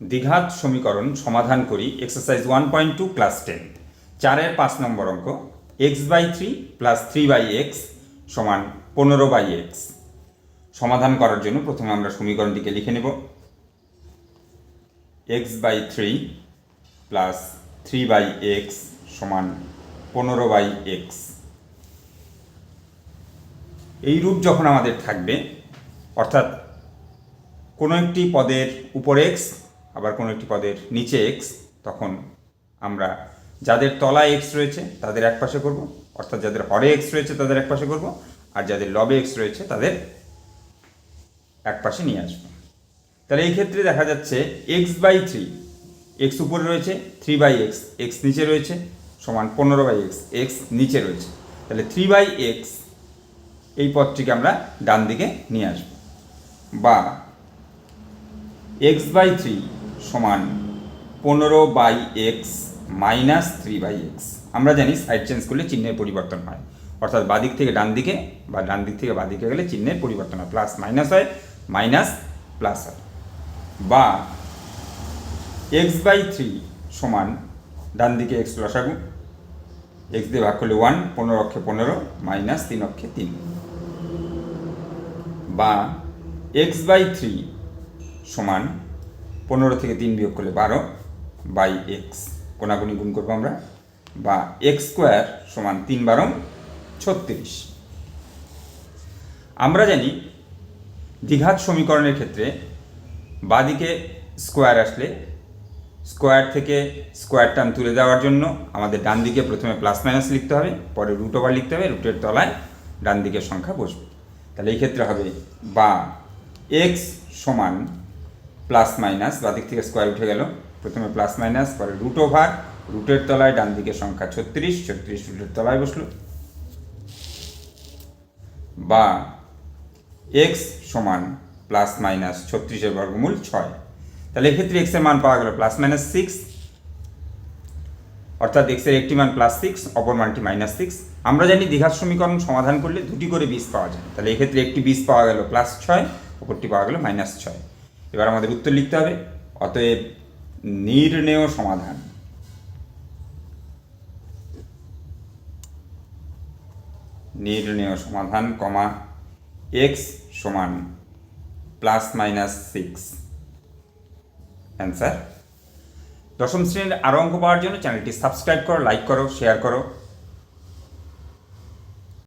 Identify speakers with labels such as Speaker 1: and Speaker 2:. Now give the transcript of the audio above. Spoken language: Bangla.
Speaker 1: দ্বিঘাত সমীকরণ সমাধান করি exercise one point two class ten চারের পাঁচ নম্বর অঙ্ক x by three plus three by x সমান পনেরো বাই এক্স সমাধান করার জন্য প্রথমে আমরা সমীকরণটিকে লিখে নেব। X by three plus three by x সমান পনেরো বাই এক্স এই রূপ যখন আমাদের থাকবে, অর্থাৎ কোনো একটি পদের উপর এক্স আবার কোনো একটি পদের নিচে এক্স তখন আমরা যাদের তলায় এক্স রয়েছে তাদের এক পাশে করব, অর্থাৎ যাদের হরে এক্স রয়েছে তাদের এক পাশে করব, আর যাদের লবে এক্স রয়েছে তাদের এক পাশে নিয়ে আসব। তাহলে এই ক্ষেত্রে দেখা যাচ্ছে এক্স বাই থ্রি এক্স উপরে রয়েছে থ্রি বাই এক্স এক্স নিচে রয়েছে, সমান পনেরো বাই এক্স এক্স নিচে রয়েছে। তাহলে থ্রি বাই এক্স এই পদটিকে আমরা ডান দিকে নিয়ে আসব। বা এক্স বাই থ্রি সমান পনেরো by x minus three by x আমরা জানি সাইড চেঞ্জ করলে চিহ্নের পরিবর্তন হয়। অর্থাৎ বাদিক থেকে ডান দিকে বা ডান দিক থেকে বাদিকে গেলে চিহ্নের পরিবর্তন হয়। প্লাস মাইনাস হয় মাইনাস প্লাস হয়। বা এক্স বাই থ্রি সমান ডান দিকে এক্স লসাগু। এক্স দিয়ে ভাগ করলে ওয়ান পনেরো অক্ষে পনেরো মাইনাস তিন অক্ষে তিন। বা এক্স বাই থ্রি সমান পনেরো থেকে তিন বিয়োগ করলে বারো বাই এক্স কোনাগুনি গুণ করব আমরা, বা এক্স স্কোয়ার সমান তিন বারো ছত্রিশ। আমরা জানি দ্বিঘাত সমীকরণের ক্ষেত্রে বাদিকে স্কোয়ার আসলে স্কোয়ার থেকে স্কোয়ার টার্ম তুলে দেওয়ার জন্য আমাদের ডান দিকে প্রথমে প্লাস মাইনাস লিখতে হবে, পরে রুট ওভার লিখতে হবে রুটের তলায় ডান দিকের সংখ্যা বসবে। তাহলে এই ক্ষেত্রে হবে বা এক্স সমান প্লাস মাইনাস বাদিক থেকে স্কোয়ার উঠে গেল। প্রথমে প্লাস মাইনাস, পরে রুট ওভার রুটের তলায় ডান দিকের সংখ্যা ছত্রিশ ছত্রিশ রুটের তলায় বসল। বা এক্স সমান প্লাস মাইনাস ছত্রিশের বর্গমূল ছয়। তাহলে এক্ষেত্রে এক্সের মান পাওয়া গেল প্লাস মাইনাস সিক্স অর্থাৎ এক্সের একটি মান প্লাস সিক্স অপর মানটি মাইনাস সিক্স আমরা জানি দ্বিঘাত সমীকরণ সমাধান করলে দুটি করে বীজ পাওয়া যায়। তাহলে এক্ষেত্রে একটি বীজ পাওয়া গেল প্লাস ছয়, অপরটি পাওয়া গেল মাইনাস ছয়। এবার আমাদের উত্তর লিখতে হবে, অতএব নির্ণেয় সমাধান। নির্ণেয় সমাধান, কমা এক্স সমান প্লাস মাইনাস সিক্স অ্যান্সার দশম শ্রেণির আরও অঙ্ক পাওয়ার জন্য চ্যানেলটি সাবস্ক্রাইব করো লাইক করো শেয়ার করো।